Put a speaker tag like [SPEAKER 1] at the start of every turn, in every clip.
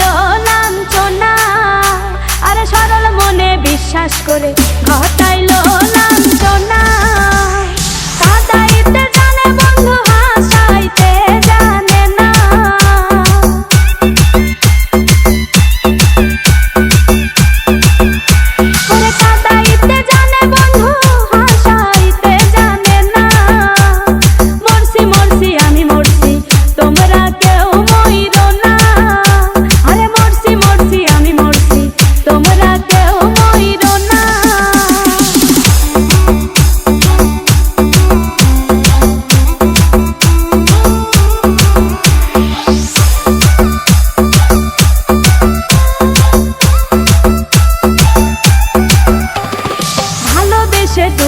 [SPEAKER 1] ঘটাইলো লাঞ্ছনা। আর সরল মনে বিশ্বাস করে ঘটাইলো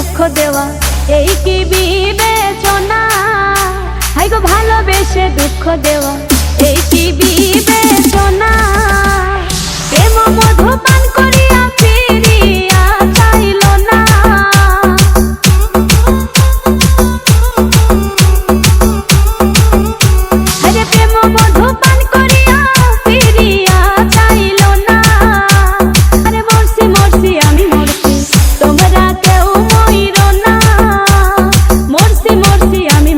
[SPEAKER 1] দুঃখ দেওয়া এই কি বিবেচনা? হাইগো ভালোবেসে দুঃখ দেওয়া এই কি বিবেচনা? y a